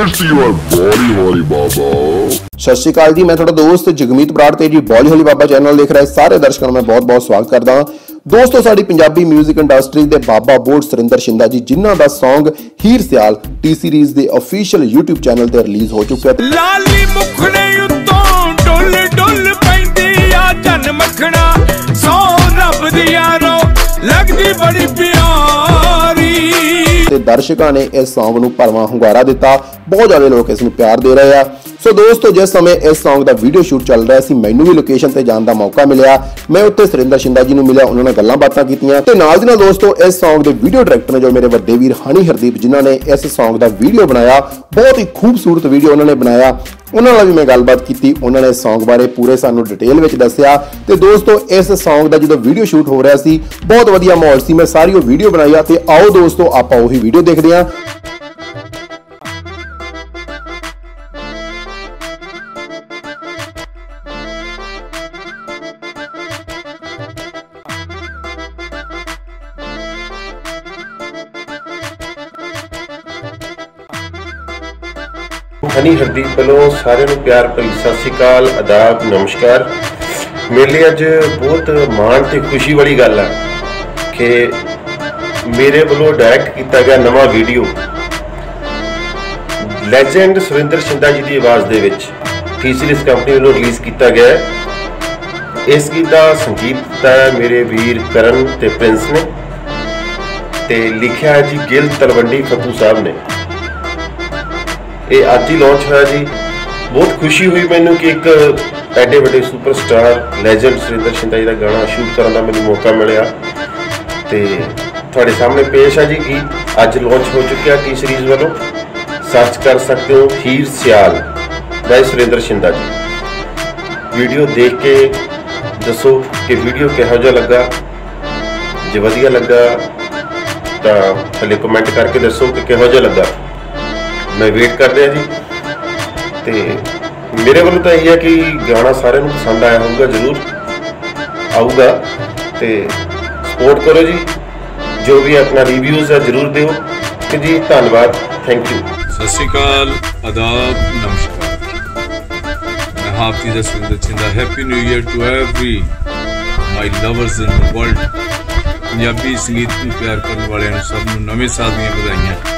It's your body, holy baba. ਸਤਿ ਸ਼੍ਰੀ ਅਕਾਲ ਜੀ ਮੈਂ ਤੁਹਾਡਾ ਦੋਸਤ ਜਗਮੀਤ ਬਰਾੜ ਤੇ ਜੀ ਬੋਲੀ ਹੋਲੀ ਬਾਬਾ ਚੈਨਲ ਦੇਖ ਰਹੇ ਸਾਰੇ ਦਰਸ਼ਕਾਂ ਨੂੰ ਮੈਂ ਬਹੁਤ-ਬਹੁਤ ਸਵਾਗਤ ਕਰਦਾ ਹਾਂ ਦੋਸਤੋ ਸਾਡੀ ਪੰਜਾਬੀ 뮤직 ਇੰਡਸਟਰੀ ਦੇ ਬਾਬਾ ਬੋੜ ਸਰਿੰਦਰ ਸ਼ਿੰਦਾ ਜੀ ਜਿਨ੍ਹਾਂ ਦਾ Song Heer Sial T Series ਦੇ ਅਫੀਸ਼ੀਅਲ YouTube ਚੈਨਲ ਤੇ ਰਿਲੀਜ਼ ਹੋ ਚੁੱਕਿਆ ਹੈ ਲਾਲੀ ਮੁਖੜੇ ਦਰਸ਼ਕਾਂ ਨੇ ਇਸ Song ਨੂੰ ਭਰਵਾਂ ਹੁੰਗਾਰਾ ਦਿੱਤਾ। ਬਹੁਤ ਜ਼ਿਆਦਾ ਲੋਕ ਇਸ ਨੂੰ ਪਿਆਰ ਦੇ ਰਹੇ ਆ। ਸੋ ਦੋਸਤੋ, ਜਿਸ ਸਮੇਂ ਇਸ Song ਦਾ ਵੀਡੀਓ ਸ਼ੂਟ ਚੱਲ ਰਿਹਾ ਸੀ, ਮੈਨੂੰ ਵੀ ਲੋਕੇਸ਼ਨ ਤੇ ਜਾਣ ਦਾ ਮੌਕਾ ਮਿਲਿਆ। ਮੈਂ ਉੱਥੇ ਸਰਿੰਦਰ ਸ਼ਿੰਦਾ ਜੀ ਨੂੰ ਮਿਲਿਆ, ਉਹਨਾਂ ਨਾਲ ਗੱਲਾਂ ਬਾਤਾਂ ਕੀਤੀਆਂ। ਤੇ ਨਾਲ ਦੀ ਨਾਲ ਦੋਸਤੋ, ਇਸ Song ਦੇ ਵੀਡੀਓ ਡਾਇਰੈਕਟਰ ਨੇ ਜੋ ਮੇਰੇ ਵੱਡੇ ਵੀਰ ਹਨੀ ਹਰਦੀਪ ਜਿਨ੍ਹਾਂ ਨੇ ਇਸ Song ਦਾ ਵੀਡੀਓ ਬਣਾਇਆ, ਬਹੁਤ ਹੀ ਖੂਬਸੂਰਤ ਵੀਡੀਓ ਉਹਨਾਂ ਨੇ ਬਣਾਇਆ। ਉਹਨਾਂ ਨਾਲ ਵੀ ਮੈਂ ਗੱਲਬਾਤ ਕੀਤੀ, ਉਹਨਾਂ ਨੇ Song ਬਾਰੇ ਪੂਰੇ ਸਾਨੂੰ ਡਿਟੇਲ ਵਿੱਚ ਦੱਸਿਆ ਤੇ ਦੋਸਤੋ, ਇਸ Song ਦਾ ਜਦੋਂ ਵੀਡੀਓ ਸ਼ੂਟ ਹੋ ਰਿਹਾ ਸੀ, ਬਹੁਤ ਵਧੀਆ ਮਾਹੌਲ ਸੀ। ਮੈਂ ਸਾਰੀ ਉਹ ਵੀਡੀਓ ਬਣਾਈ ਆ ਤੇ ਆਓ ਦੋਸਤੋ, ਆਪਾਂ ਉਹੀ ਵੀਡੀਓ ਦੇਖਦੇ ਹਾਂ। ਹਨੀ ਹਰਦੀਪ ਵੱਲੋਂ ਸਾਰਿਆਂ ਨੂੰ ਪਿਆਰ ਭਰੀ ਸਤਿ ਸ਼੍ਰੀ ਅਕਾਲ, ਆਦਾਬ, ਨਮਸਕਾਰ। ਮੇਰੇ ਲਈ ਅੱਜ ਬਹੁਤ ਮਾਣ ਤੇ ਖੁਸ਼ੀ ਵਾਲੀ ਗੱਲ ਹੈ ਕਿ ਮੇਰੇ ਵੱਲੋਂ ਡਾਇਰੈਕਟ ਕੀਤਾ ਗਿਆ ਨਵਾਂ ਵੀਡੀਓ ਲੈਜੈਂਡ ਸੁਰਿੰਦਰ ਸ਼ਿੰਦਾ ਜੀ ਦੀ ਆਵਾਜ਼ ਦੇ ਵਿੱਚ ਟੀਸੀਐਸ ਕੰਪਨੀ ਵੱਲੋਂ ਰਿਲੀਜ਼ ਕੀਤਾ ਗਿਆ ਹੈ। ਇਸ ਗੀਤ ਦਾ ਸੰਗੀਤ ਦਿੱਤਾ ਹੈ ਮੇਰੇ ਵੀਰ ਕਰਨ ਤੇ ਪ੍ਰਿੰਸ ਨੇ ਤੇ ਲਿਖਿਆ ਹੈ ਜੀ ਗਿਲ ਤਲਵੰਡੀ ਫੱਤੂ ਸਾਹਿਬ ਨੇ। ਇਹ ਅੱਜ ਹੀ ਲਾਂਚ ਹੋਇਆ ਜੀ। ਬਹੁਤ ਖੁਸ਼ੀ ਹੋਈ ਮੈਨੂੰ ਕਿ ਇੱਕ ਐਡੇ ਵੱਡੇ ਸੁਪਰਸਟਾਰ ਲੈਜੈਂਡ ਸੁਰਿੰਦਰ ਸ਼ਿੰਦਾ ਜੀ ਦਾ ਗਾਣਾ ਸ਼ੂਟ ਕਰਨ ਦਾ ਮੈਨੂੰ ਮੌਕਾ ਮਿਲਿਆ। ਤੇ ਤੁਹਾਡੇ ਸਾਹਮਣੇ ਪੇਸ਼ ਹੈ ਜੀ ਗੀਤ ਅੱਜ ਲਾਂਚ ਹੋ ਚੁੱਕਿਆ ਟੀ ਸੀਰੀਜ਼ ਵੱਲੋਂ। ਸਰਚ ਕਰ ਸਕਦੇ ਹੋ ਹੀਰ ਸਿਆਲ ਬਾਈ ਸੁਰਿੰਦਰ ਸ਼ਿੰਦਾ ਜੀ। ਵੀਡੀਓ ਦੇਖ ਕੇ ਦੱਸੋ ਕਿ ਵੀਡੀਓ ਕਿਹੋ ਜਿਹਾ ਲੱਗਾ। ਜੇ ਵਧੀਆ ਲੱਗਾ ਤਾਂ ਥੱਲੇ ਕਮੈਂਟ ਕਰਕੇ ਦੱਸੋ ਕਿ ਕਿਹੋ ਜਿਹਾ ਲੱਗਾ। ਮੈਂ ਵੇਟ ਕਰ ਰਿਹਾ ਜੀ। ਤੇ ਮੇਰੇ ਵੱਲੋਂ ਤਾਂ ਇਹ ਹੈ ਕਿ ਗਾਣਾ ਸਾਰਿਆਂ ਨੂੰ ਪਸੰਦ ਆਇਆ ਹੋਊਗਾ, ਜ਼ਰੂਰ ਆਊਗਾ। ਤੇ ਸਪੋਰਟ ਕਰੋ ਜੀ। ਜੋ ਵੀ ਆਪਣਾ ਰਿਵਿਊਜ਼ ਹੈ, ਜ਼ਰੂਰ ਦਿਓ। ਕਿ ਜੀ, ਧੰਨਵਾਦ। ਥੈਂਕ ਯੂ ਸਤਿ ਸ਼੍ਰੀ ਅਕਾਲ। ਆਦਾਬ, ਨਮਸਕਾਰ। ਮੈਂ Hafiz Jaswinder Chinda. Happy new year to every my lovers in the world Punjabi ਸੰਗੀਤ ਨੂੰ ਪਿਆਰ ਕਰਨ ਵਾਲਿਆਂ ਨੂੰ ਸਭ ਨੂੰ ਨਵੇਂ ਸਾਲ ਦੀਆਂ ਵਧਾਈਆਂ।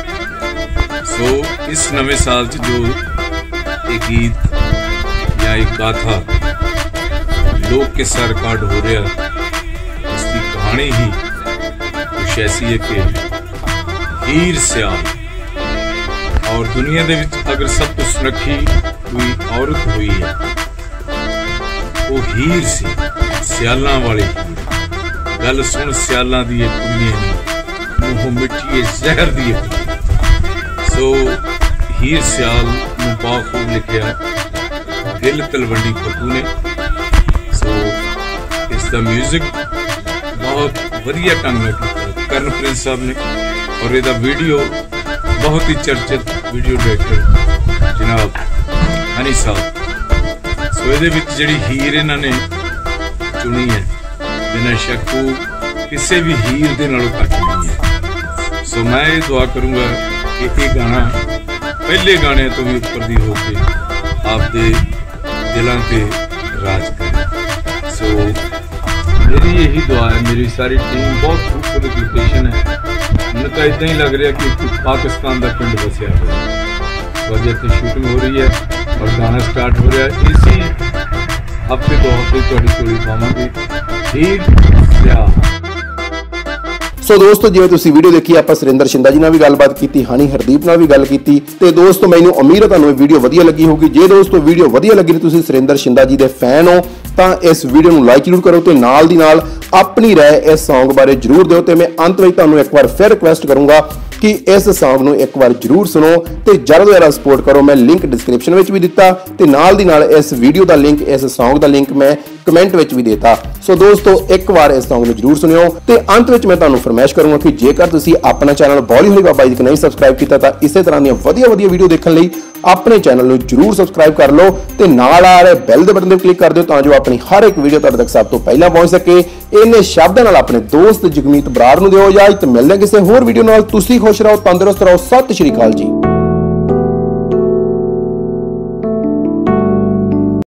ਸੋ ਇਸ ਨਵੇਂ ਸਾਲ 'ਚ ਜੋ ਇਹ ਗੀਤ ਜਾਂ ਇੱਕ ਗਾਥਾ ਲੋਕ ਕਿੱਸਾ ਰਿਕਾਰਡ ਹੋ ਰਿਹਾ ਇਸ ਦੀ ਕਹਾਣੀ ਹੀ ਕੁਛ ਐਸੀ ਹੈ ਕਿ ਹੀਰ ਸਿਆਲ ਔਰ ਦੁਨੀਆ ਦੇ ਵਿੱਚ ਅਗਰ ਸਭ ਤੋਂ ਸੁਨੱਖੀ ਕੋਈ ਔਰਤ ਹੋਈ ਹੈ ਉਹ ਹੀਰ ਸੀ ਸਿਆਲਾਂ ਵਾਲੀ ਹੀਰ। ਗੱਲ ਸੁਣ ਸਿਆਲਾਂ ਦੀ ਇਹ ਕੁੜੀਆਂ ਨਹੀਂ ਮੂੰਹ ਸੋ ਹੀਰ ਸਿਆਲ ਨੂੰ ਬਾਖੂਬ ਲਿਖਿਆ ਦਿਲ ਤਲਵੰਡੀ ਫੱਟੂ ਨੇ। ਸੋ ਇਸ ਦਾ 뮤직 ਬਹੁਤ ਵਧੀਆ ਢੰਗ ਨਾਲ ਕੀਤਾ। ਕਰਨ ਪ੍ਰਿੰਸ ਸਾਹਿਬ ਨੇ ਔਰ ਇਹਦਾ ਵੀਡੀਓ ਬਹੁਤ ਹੀ ਚਰਚਿਤ ਵੀਡੀਓ ਡਾਇਰੈਕਟਰ ਜਨਾਬ ਹਨੀ ਸਾਹਿਬ। ਸੋ ਇਹਦੇ ਵਿੱਚ ਜਿਹੜੀ ਹੀਰ ਇਹਨਾਂ ਨੇ ਚੁਣੀ ਹੈ, ਬਿਨਾਂ ਸ਼ੱਕ ਕਿਸੇ ਵੀ ਹੀਰ ਦੇ ਨਾਲੋਂ ਘੱਟ ਨਹੀਂ ਹੈ। ਸੋ ਮੈਂ ਇਹ ਦੁਆ ਕਰੂੰਗਾ ਇਹ ਗਾਣਾ ਪਹਿਲੇ ਗਾਣੇ ਤੋਂ ਵੀ ਉੱਪਰ ਦੀ ਹੋ ਕੇ ਆਪਦੇ ਦਿਲਾਂ ਤੇ ਰਾਜ ਕਰੇ। ਸੋ ਮੇਰੀ ਇਹੀ ਦੁਆ ਹੈ, ਮੇਰੀ ਸਾਰੀ ਟੀਮ ਬਹੁਤ ਖੂਬਸੂਰਤ ਲੋਕੇਸ਼ਨ ਹੈ। ਮੈਨੂੰ ਤਾਂ ਇਦਾਂ ਹੀ ਲੱਗ ਰਿਹਾ ਕਿ ਪਾਕਿਸਤਾਨ ਦਾ ਪਿੰਡ ਵਸਿਆ ਹੋਇਆ ਹੈ। ਅੱਜ ਸ਼ੂਟਿੰਗ ਹੋ ਰਹੀ ਹੈ ਔਰ ਗਾਣਾ ਸਟਾਰਟ ਹੋ ਰਿਹਾ ਹੈ। ਇਸੀ ਹਫ਼ਤੇ ਤੋਂ ਹਫ਼ਤੇ ਤੁਹਾਡੀ ਸਟੋਰੀ ਪਾਵਾਂਗੇ। ਠੀਕ, ਸਿਆ। ਸੋ ਦੋਸਤੋ ਜਿਵੇਂ ਤੁਸੀਂ ਵੀਡੀਓ ਦੇਖੀ ਆਪਾਂ ਸੁਰਿੰਦਰ ਸ਼ਿੰਦਾ ਜੀ ਨਾਲ ਵੀ ਗੱਲਬਾਤ ਕੀਤੀ ਹਾਨੀ ਹਰਦੀਪ ਨਾਲ ਵੀ ਗੱਲ ਕੀਤੀ ਤੇ ਦੋਸਤੋ ਮੈਨੂੰ ਉਮੀਦ ਹੈ ਤੁਹਾਨੂੰ ਇਹ ਵੀਡੀਓ ਵਧੀਆ ਲੱਗੀ ਹੋਊਗੀ ਜੇ ਦੋਸਤੋ ਵੀਡੀਓ ਵਧੀਆ ਲੱਗੀ ਤੇ ਤੁਸੀਂ ਸੁਰਿੰਦਰ ਸ਼ਿੰਦਾ ਜੀ ਦੇ ਫੈਨ ਹੋ ਤਾਂ ਇਸ ਵੀਡੀਓ ਨੂੰ ਲਾਈਕ ਜ਼ਰੂਰ ਕਰੋ ਤੇ ਨਾਲ ਦੀ ਨਾਲ ਆਪਣੀ رائے ਇਸ Song ਬਾਰੇ ਜ਼ਰੂਰ ਦਿਓ ਤੇ ਮੈਂ ਅੰਤ ਵਿੱਚ ਤੁਹਾਨੂੰ ਇੱਕ ਵਾਰ ਫਿਰ ਰਿਕੁਐਸਟ ਕਰੂੰਗਾ ਕਿ ਇਸ Song ਨੂੰ ਇੱਕ ਵਾਰ ਜ਼ਰੂਰ ਸੁਣੋ ਤੇ ਜਲਦ ਤੋਂ ਜਲਦ ਸਪੋਰਟ ਕਰੋ ਮੈਂ ਲਿੰਕ ਡਿਸਕ੍ਰਿਪਸ਼ਨ ਵਿੱਚ ਵੀ ਦਿੱਤਾ ਤੇ ਨਾਲ ਦੀ ਨਾਲ ਇਸ ਵੀਡੀਓ ਦਾ ਲਿੰਕ ਇਸ Song ਦਾ ਲਿੰਕ ਮੈਂ ਕਮੈਂਟ ਵਿੱਚ ਵੀ ਦੇਤਾ। ਸੋ ਦੋਸਤੋ, ਇੱਕ ਵਾਰ ਇਸ Song ਨੂੰ ਜ਼ਰੂਰ ਸੁਣਿਓ ਤੇ ਅੰਤ ਵਿੱਚ ਮੈਂ ਤੁਹਾਨੂੰ ਫਰਮਾਇਸ਼ ਕਰੂੰਗਾ ਕਿ ਜੇਕਰ ਤੁਸੀਂ ਆਪਣਾ ਚੈਨਲ ਬੋਲੀ ਹੋਲੀ ਬਾਬਾ ਜੀ ਨਹੀਂ ਸਬਸਕ੍ਰਾਈਬ ਕੀਤਾ ਤਾਂ ਇਸੇ ਤਰ੍ਹਾਂ ਦੀਆਂ ਵਧੀਆ ਵਧੀਆ ਵੀਡੀਓ ਦੇਖਣ ਲਈ ਆਪਣੇ ਚੈਨਲ ਨੂੰ ਜਰੂਰ ਸਬਸਕ੍ਰਾਈਬ ਕਰ ਲਓ ਤੇ ਨਾਲ ਆ ਰਹੇ ਬੈਲ ਦੇ ਬਟਨ ਤੇ ਕਲਿੱਕ ਕਰ ਦਿਓ ਤਾਂ ਜੋ ਆਪਣੀ ਹਰ ਇੱਕ ਵੀਡੀਓ ਤੁਹਾਡੇ ਤੱਕ ਸਭ ਤੋਂ ਪਹਿਲਾਂ ਪਹੁੰਚ ਸਕੇ। ਇਹਨੇ ਸ਼ਬਦਾਂ ਨਾਲ ਆਪਣੇ ਦੋਸਤ ਜਗਮੀਤ ਬਰਾੜ ਨੂੰ ਦਿਓ ਇਜਾਜ਼ਤ। ਮਿਲਦੇ ਕਿਸੇ ਹੋਰ ਵੀਡੀਓ ਨਾਲ। ਤੁਸੀਂ ਖੁਸ਼ ਰਹੋ, ਤੰਦਰੁਸਤ ਰਹੋ। ਸਤਿ ਸ਼੍ਰੀ ਅਕਾਲ ਜੀ।